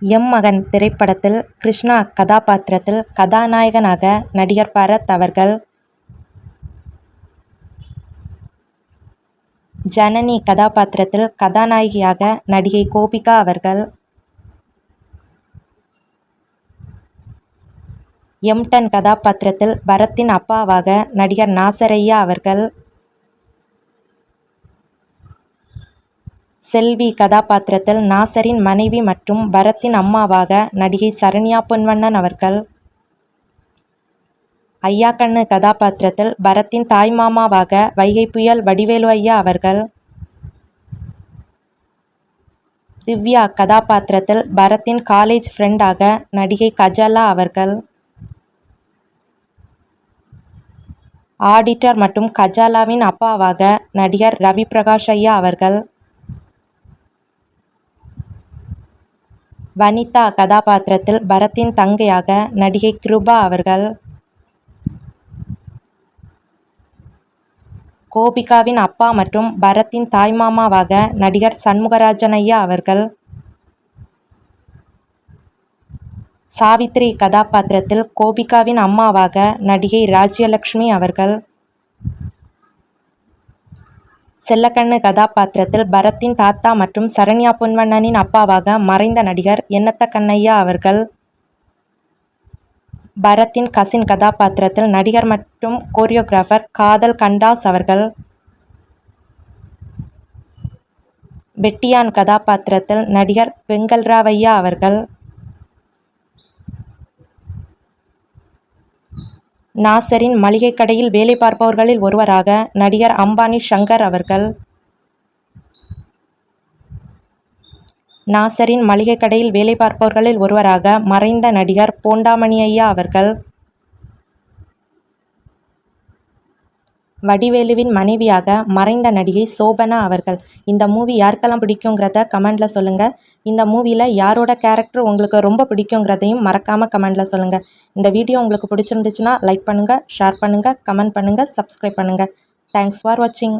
M மகன் திரைப்படத்தில் கிருஷ்ணா கதாபாத்திரத்தில் கதாநாயகனாக நடிகர் பரத் அவர்கள். ஜனனி கதாபாத்திரத்தில் கதாநாயகியாக நடிகை கோபிகா அவர்கள். எம்டன் கதாபாத்திரத்தில் பரத்தின் அப்பாவாக நடிகர் நாசரையா அவர்கள். செல்வி கதாபாத்திரத்தில் நாசரின் மனைவி மற்றும் பரத்தின் அம்மாவாக நடிகை சரண்யா பொன்வண்ணன் அவர்கள். ஐயாக்கண்ணு கதாபாத்திரத்தில் பரத்தின் தாய்மாமாவாக வைகை புயல் வடிவேலு ஐயா அவர்கள். திவ்யா கதாபாத்திரத்தில் பரத்தின் காலேஜ் ஃப்ரெண்டாக நடிகை கஜலா அவர்கள். ஆடிட்டர் மற்றும் கஜாலாவின் அப்பாவாக நடிகர் ரவி பிரகாஷ் ஐயா அவர்கள். வனிதா கதாபாத்திரத்தில் பரத்தின் தங்கையாக நடிகை கிருபா அவர்கள். கோபிகாவின் அப்பா மற்றும் பரத்தின் தாய்மாமாவாக நடிகர் சண்முகராஜனையா அவர்கள். சாவித்ரி கதாபாத்திரத்தில் கோபிகாவின் அம்மாவாக நடிகை ராஜ்யலட்சுமி அவர்கள். செல்லக்கண்ணு கதாபாத்திரத்தில் பரத்தின் தாத்தா மற்றும் சரண்யா பொன்வண்ணனின் அப்பாவாக மறைந்த நடிகர் எண்ணத்த கண்ணையா அவர்கள். பரத்தின் கசின் கதாபாத்திரத்தில் நடிகர் மற்றும் கோரியோகிராஃபர் காதல் கண்டாஸ் அவர்கள். வெட்டியான் கதாபாத்திரத்தில் நடிகர் வெங்கல்ராவையா அவர்கள். நாசரின் மளிகை கடையில் வேலை பார்ப்பவர்களில் ஒருவராக நடிகர் அம்பானி ஷங்கர் அவர்கள். நாசரின் மளிகை கடையில் வேலை பார்ப்பவர்களில் ஒருவராக மறைந்த நடிகர் போண்டாமணி ஐயா அவர்கள். வடிவேலுவின் மனைவியாக மறைந்த நடிகை சோபனா அவர்கள். இந்த மூவி யாருக்கெல்லாம் பிடிக்குங்கிறத கமெண்டில் சொல்லுங்கள் இந்த மூவியில் யாரோட கேரக்டர் உங்களுக்கு ரொம்ப பிடிக்குங்கிறதையும் மறக்காமல் கமெண்டில் சொல்லுங்கள் இந்த வீடியோ உங்களுக்கு பிடிச்சிருந்துச்சுன்னா லைக் பண்ணுங்கள் ஷேர் பண்ணுங்கள் கமெண்ட் பண்ணுங்கள் சப்ஸ்கிரைப் பண்ணுங்கள் தேங்க்ஸ் ஃபார் வாட்சிங்